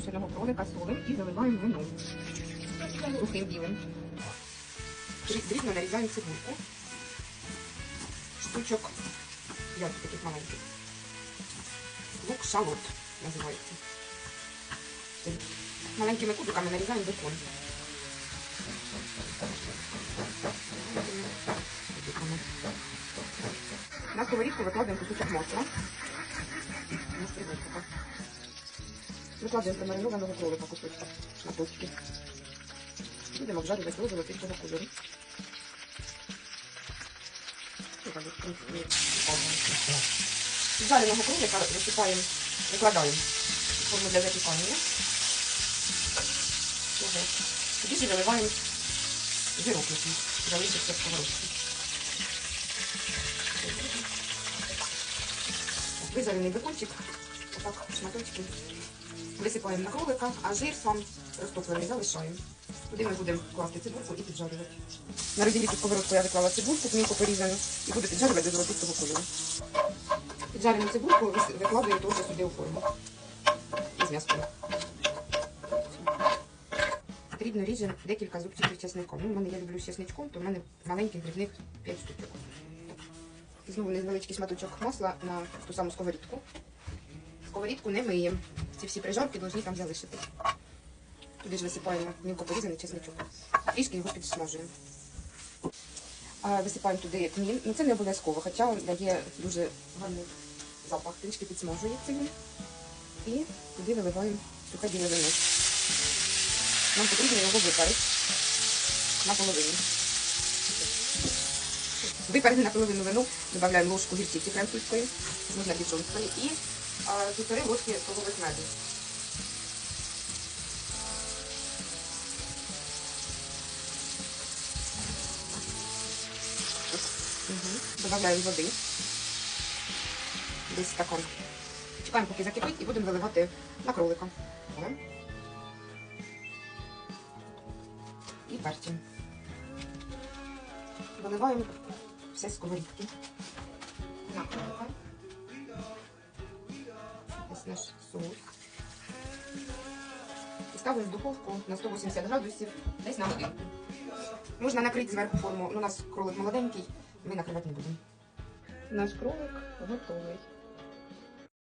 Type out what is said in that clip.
сушеного кролика солим і заливаємо вином. Сухим білим. Дрі- Дрібно нарізаємо цибульку. Штучок 5 таких маленьких. Лук шалот називається. Маленькими кубиками нарізаємо бекон. На сковорідку викладаємо кусочок масла. На стрілочку. Викладаємо промаринованого кролика кусочка на точки. Будемо обжарювати до золотистого кольору. Жареного кролика висипаємо, викладаємо форму для запікання. Тоді ж виливаємо жирок, який залишився в сковородці. Вижарений бекончик, отак шматочки. Висипаємо на кролика, а жир сам розтоплений залишаємо. Туди ми будемо класти цибульку і піджарювати. На розділіту сковородку я виклала цибульку, мілко порізану, і буду піджарювати до золотистого кольору. Піджарену цибульку викладаю теж сюди у форму. Із м'яском. Потрібно ріжемо декілька зубчиків чесника. Ну, в мене я люблю з чесничком, то в мене маленьких дрібних 5 штучок. Знову невеличкий шматочок масла на ту саму сковорідку. Сковорідку не миємо. Ці всі прижарки повинні там залишити. Туди ж висипаємо мілко порізаний чесничок. Трішки його підсмажуємо. Висипаємо туди тмін. Ну це не обов'язково, хоча дає дуже гарний запах. Трішки підсмажує цим. І туди виливаємо сухе біле вино. Нам потрібно його випарити наполовину. Випарене наполовину вину додаємо ложку гірчиці французької, можна дівчонської, і а, півтори ложки столових меду. Додаємо води. Десь стакан. Чекаємо, поки закипить, і будемо виливати на кролика. І перчимо. Виливаємо все сковорідки. На кролика. Ось наш соус. І ставимо в духовку на 180 градусів десь на годинку. Можна накрити зверху форму. Ну, у нас кролик молоденький, ми накривати не будемо. Наш кролик готовий.